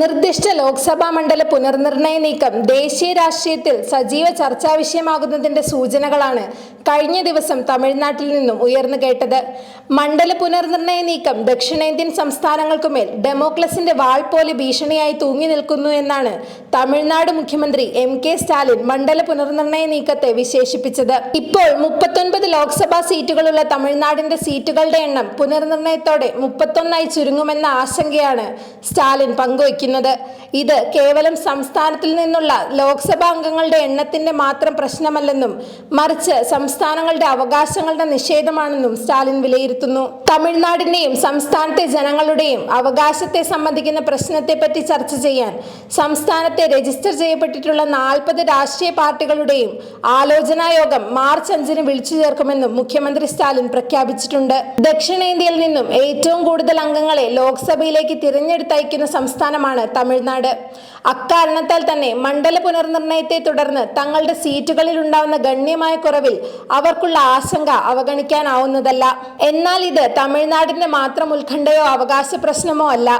നിർദ്ദിഷ്ട ലോക്സഭാ മണ്ഡല പുനർനിർണയ നീക്കം ദേശീയ രാഷ്ട്രീയത്തിൽ സജീവ ചർച്ചാ വിഷയമാകുന്നതിന്റെ സൂചനകളാണ് കഴിഞ്ഞ ദിവസം തമിഴ്നാട്ടിൽ നിന്നും ഉയർന്നു കേട്ടത്. മണ്ഡല പുനർനിർണയ നീക്കം ദക്ഷിണേന്ത്യൻ സംസ്ഥാനങ്ങൾക്കുമേൽ ഡെമോക്രസിന്റെ വാൾ പോലെ ഭീഷണിയായി തൂങ്ങി നിൽക്കുന്നു എന്നാണ് തമിഴ്നാട് മുഖ്യമന്ത്രി എം കെ സ്റ്റാലിൻ മണ്ഡല പുനർനിർണയ നീക്കത്തെ വിശേഷിപ്പിച്ചത്. ഇപ്പോൾ മുപ്പത്തൊൻപത് ലോക്സഭാ സീറ്റുകളുള്ള തമിഴ്നാടിന്റെ സീറ്റുകളുടെ എണ്ണം പുനർനിർണയത്തോടെ മുപ്പത്തൊന്നായി ചുരുങ്ങുമെന്ന ആശങ്കയാണ് സ്റ്റാലിൻ പങ്കുവയ്ക്കുന്നത്. ഇത് കേവലം സംസ്ഥാനത്തിൽ നിന്നുള്ള ലോക്സഭാ അംഗങ്ങളുടെ എണ്ണത്തിന്റെ മാത്രം പ്രശ്നമല്ലെന്നും മറിച്ച് സംസ്ഥാനങ്ങളുടെ അവകാശങ്ങളുടെ നിഷേധമാണെന്നും സ്റ്റാലിൻ വിലയിരുത്തുന്നു. തമിഴ്നാടിന്റെയും സംസ്ഥാനത്തെ ജനങ്ങളുടെയും അവകാശത്തെ സംബന്ധിക്കുന്ന പ്രശ്നത്തെപ്പറ്റി ചർച്ച ചെയ്യാൻ സംസ്ഥാനത്തെ രജിസ്റ്റർ ചെയ്യപ്പെട്ടിട്ടുള്ള നാൽപ്പത് രാഷ്ട്രീയ പാർട്ടികളുടെയും ആലോചനാ യോഗം മാർച്ച് അഞ്ചിന് വിളിച്ചു ചേർക്കുമെന്നും മുഖ്യമന്ത്രി സ്റ്റാലിൻ പ്രഖ്യാപിച്ചിട്ടുണ്ട്. ദക്ഷിണേന്ത്യയിൽ നിന്നും ഏറ്റവും കൂടുതൽ അംഗങ്ങളെ ലോക്സഭയിലേക്ക് തിരഞ്ഞെടുത്തയക്കുന്ന സംസ്ഥാനമാണ് തമിഴ്നാട്. അക്കാരണത്താൽ തന്നെ മണ്ഡല പുനർനിർണയത്തെ തുടർന്ന് തങ്ങളുടെ സീറ്റുകളിൽ ഉണ്ടാവുന്ന ഗണ്യമായ കുറവിൽ അവർക്കുള്ള ആശങ്ക അവഗണിക്കാനാവുന്നതല്ല. എന്നാൽ ഇത് തമിഴ്നാടിന്റെ മാത്രം ഉത്കണ്ഠയോ അവകാശ പ്രശ്നമോ അല്ല.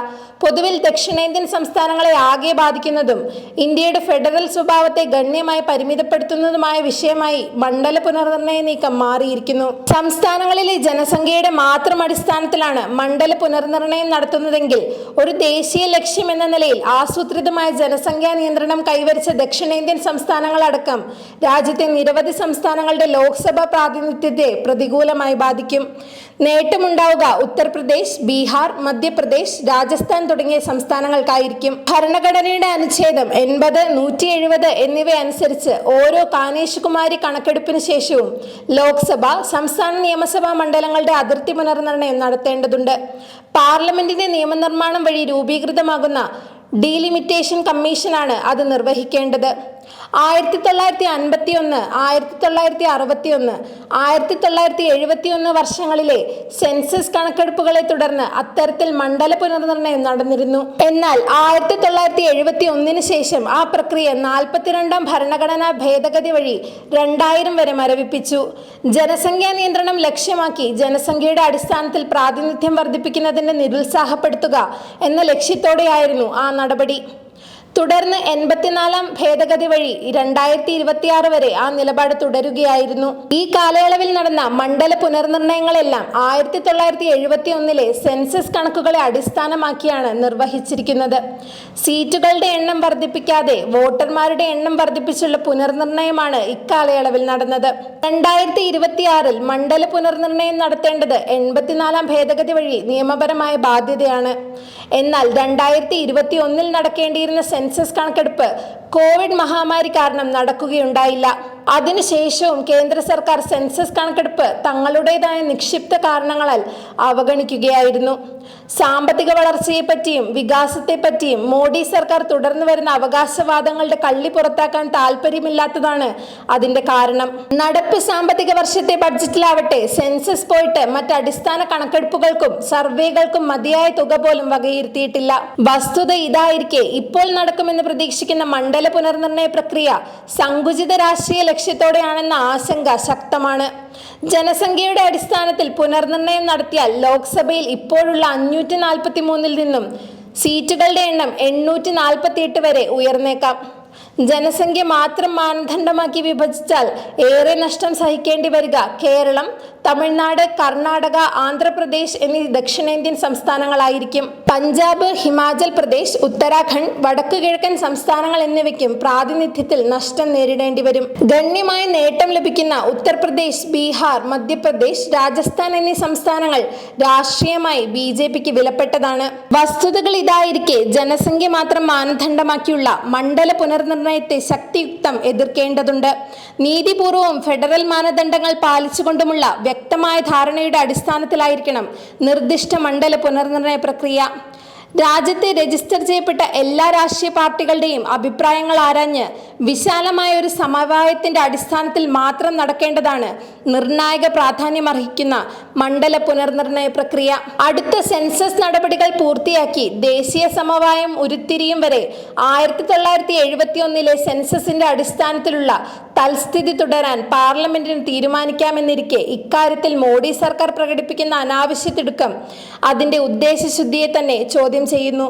പൊതുവിൽ ദക്ഷിണേന്ത്യൻ സംസ്ഥാനങ്ങളെ ആകെ ബാധിക്കുന്നതും ഇന്ത്യയുടെ ഫെഡറൽ സ്വഭാവത്തെ ഗണ്യമായി പരിമിതപ്പെടുത്തുന്നതുമായ വിഷയമായി മണ്ഡല പുനർനിർണയ നീക്കം മാറിയിരിക്കുന്നു. സംസ്ഥാനങ്ങളിലെ ജനസംഖ്യയുടെ മാത്രം അടിസ്ഥാനത്തിലാണ് മണ്ഡല പുനർനിർണയം നടത്തുന്നതെങ്കിൽ ഒരു ദേശീയ ലക്ഷ്യം എന്ന നിലയിൽ ആസൂത്രിതമായ ജനസംഖ്യാ നിയന്ത്രണം കൈവരിച്ച ദക്ഷിണേന്ത്യൻ സംസ്ഥാനങ്ങളടക്കം രാജ്യത്തെ നിരവധി സംസ്ഥാനങ്ങളുടെ ലോക്സഭാ പ്രാതിനിധ്യത്തെ പ്രതികൂലമായി ബാധിക്കും. നേട്ടമുണ്ടാവുക ഉത്തർപ്രദേശ് ബീഹാർ മധ്യപ്രദേശ് രാജസ്ഥാൻ തുടങ്ങിയ സംസ്ഥാനങ്ങൾക്കായിരിക്കും. ഭരണഘടനയുടെ അനുച്ഛേദം എൺപത് നൂറ്റി എഴുപത് എന്നിവ അനുസരിച്ച് ഓരോ കാനേശകുമാരി കണക്കെടുപ്പിന് ശേഷവും ലോക്സഭ സംസ്ഥാന നിയമസഭാ മണ്ഡലങ്ങളുടെ അതിർത്തി പുനർനിർണയം നടത്തേണ്ടതുണ്ട്. പാർലമെന്റിന്റെ നിയമനിർമ്മാണം വഴി രൂപീകൃതമാകുന്ന ഡീലിമിറ്റേഷൻ കമ്മീഷനാണ് അത് നിർവഹിക്കേണ്ടത്. ആയിരത്തി തൊള്ളായിരത്തി അൻപത്തി ഒന്ന് ആയിരത്തി തൊള്ളായിരത്തി അറുപത്തി ഒന്ന് ആയിരത്തി തൊള്ളായിരത്തി എഴുപത്തി ഒന്ന് വർഷങ്ങളിലെ സെൻസസ് കണക്കെടുപ്പുകളെ തുടർന്ന് അത്തരത്തിൽ മണ്ഡല പുനർനിർണയം നടന്നിരുന്നു. എന്നാൽ ആയിരത്തി തൊള്ളായിരത്തി എഴുപത്തി ഒന്നിന് ശേഷം ആ പ്രക്രിയ നാൽപ്പത്തിരണ്ടാം ഭരണഘടനാ ഭേദഗതി വഴി രണ്ടായിരം വരെ മരവിപ്പിച്ചു. ജനസംഖ്യാ നിയന്ത്രണം ലക്ഷ്യമാക്കി ജനസംഖ്യയുടെ അടിസ്ഥാനത്തിൽ പ്രാതിനിധ്യം വർദ്ധിപ്പിക്കുന്നതിന് നിരുത്സാഹപ്പെടുത്തുക എന്ന ലക്ഷ്യത്തോടെയായിരുന്നു ആ നടപടി. തുടർന്ന് എൺപത്തിനാലാം ഭേദഗതി വഴി രണ്ടായിരത്തി ഇരുപത്തിയാറ് വരെ ആ നിലപാട് തുടരുകയായിരുന്നു. ഈ കാലയളവിൽ നടന്ന മണ്ഡല പുനർനിർണയങ്ങളെല്ലാം ആയിരത്തി തൊള്ളായിരത്തി എഴുപത്തി ഒന്നിലെ സെൻസസ് കണക്കുകളെ അടിസ്ഥാനമാക്കിയാണ് നിർവഹിച്ചിരിക്കുന്നത്. സീറ്റുകളുടെ എണ്ണം വർദ്ധിപ്പിക്കാതെ വോട്ടർമാരുടെ എണ്ണം വർദ്ധിപ്പിച്ചുള്ള പുനർനിർണയമാണ് ഇക്കാലയളവിൽ നടന്നത്. രണ്ടായിരത്തി ഇരുപത്തിയാറിൽ മണ്ഡല പുനർനിർണയം നടത്തേണ്ടത് എൺപത്തിനാലാം ഭേദഗതി വഴി നിയമപരമായ ബാധ്യതയാണ്. എന്നാൽ രണ്ടായിരത്തി ഇരുപത്തി ഒന്നിൽ നടക്കേണ്ടിയിരുന്ന സെൻസസ് കണക്കെടുപ്പ്. കോവിഡ് മഹാമാരി കാരണം നടക്കുകയുണ്ടായില്ല. അതിനുശേഷവും കേന്ദ്ര സർക്കാർ സെൻസസ് കണക്കെടുപ്പ് തങ്ങളുടേതായ നിക്ഷിപ്ത കാരണങ്ങളാൽ അവഗണിക്കുകയായിരുന്നു. സാമ്പത്തിക വളർച്ചയെപ്പറ്റിയും വികാസത്തെപ്പറ്റിയും മോഡി സർക്കാർ തുടർന്നു വരുന്ന അവകാശവാദങ്ങളുടെ കള്ളി പുറത്താക്കാൻ താല്പര്യമില്ലാത്തതാണ് അതിന്റെ കാരണം. നടപ്പ് സാമ്പത്തിക വർഷത്തെ ബഡ്ജറ്റിലാവട്ടെ സെൻസസ് പോയിട്ട് മറ്റ് അടിസ്ഥാന കണക്കെടുപ്പുകൾക്കും സർവേകൾക്കും മതിയായ തുക പോലും വകയിരുത്തിയിട്ടില്ല. വസ്തുത ഇതായിരിക്കെ ഇപ്പോൾ നടക്കുമെന്ന് പ്രതീക്ഷിക്കുന്ന മണ്ഡല പുനർനിർണയ പ്രക്രിയ സങ്കുചിത രാഷ്ട്രീയ ലക്ഷ്യത്തോടെയാണെന്ന ആശങ്ക ശക്തമാണ്. ജനസംഖ്യയുടെ അടിസ്ഥാനത്തിൽ പുനർനിർണയം നടത്തിയാൽ ലോക്സഭയിൽ ഇപ്പോഴുള്ള അഞ്ഞൂറ്റി നാൽപ്പത്തി മൂന്നിൽ നിന്നും സീറ്റുകളുടെ എണ്ണം എണ്ണൂറ്റി നാൽപ്പത്തി എട്ട് വരെ ഉയർന്നേക്കാം. ജനസംഖ്യ മാത്രം മാനദണ്ഡമാക്കി വിഭജിച്ചാൽ ഏറെ നഷ്ടം സഹിക്കേണ്ടി വരിക. കേരളം തമിഴ്നാട് കർണാടക ആന്ധ്രാപ്രദേശ് എന്നീ ദക്ഷിണേന്ത്യൻ സംസ്ഥാനങ്ങളായിരിക്കും. പഞ്ചാബ് ഹിമാചൽ പ്രദേശ് ഉത്തരാഖണ്ഡ് വടക്കു കിഴക്കൻ സംസ്ഥാനങ്ങൾ എന്നിവയ്ക്കും പ്രാതിനിധ്യത്തിൽ നഷ്ടം നേരിടേണ്ടി വരും. ഗണ്യമായ നേട്ടം ലഭിക്കുന്ന ഉത്തർപ്രദേശ് ബീഹാർ മധ്യപ്രദേശ് രാജസ്ഥാൻ എന്നീ സംസ്ഥാനങ്ങൾ രാഷ്ട്രീയമായി ബി ജെ പിക്ക് വിലപ്പെട്ടതാണ്. വസ്തുതകൾ ഇതായിരിക്കെ ജനസംഖ്യ മാത്രം മാനദണ്ഡമാക്കിയുള്ള മണ്ഡല പുനർനിർണയത്തെ ശക്തിയുക്തം എതിർക്കേണ്ടതുണ്ട്. നീതിപൂർവവും ഫെഡറൽ മാനദണ്ഡങ്ങൾ പാലിച്ചുകൊണ്ടുമുള്ള വ്യക്തമായ ധാരണയുടെ അടിസ്ഥാനത്തിലായിരിക്കണം നിർദ്ദിഷ്ട മണ്ഡല പുനർനിർണയ പ്രക്രിയ. രാജ്യത്തെ രജിസ്റ്റർ ചെയ്യപ്പെട്ട എല്ലാ രാഷ്ട്രീയ പാർട്ടികളുടെയും അഭിപ്രായങ്ങൾ ആരാഞ്ഞ് വിശാലമായ ഒരു സമവായത്തിന്റെ അടിസ്ഥാനത്തിൽ മാത്രം നടക്കേണ്ടതാണ് നിർണായക പ്രാധാന്യമർഹിക്കുന്ന മണ്ഡല പുനർനിർണയ പ്രക്രിയ. അടുത്ത സെൻസസ് നടപടികൾ പൂർത്തിയാക്കി ദേശീയ സമവായം ഉരുത്തിരിയും വരെ ആയിരത്തി തൊള്ളായിരത്തി എഴുപത്തി ഒന്നിലെ സെൻസസിന്റെ അടിസ്ഥാനത്തിലുള്ള തൽസ്ഥിതി തുടരാൻ പാർലമെന്റിന് തീരുമാനിക്കാമെന്നിരിക്കെ ഇക്കാര്യത്തിൽ മോഡി സർക്കാർ പ്രകടിപ്പിക്കുന്ന അനാവശ്യ തിടുക്കം അതിന്റെ ഉദ്ദേശശുദ്ധിയെ തന്നെ ചോദ്യം ചെയ്യുന്നു.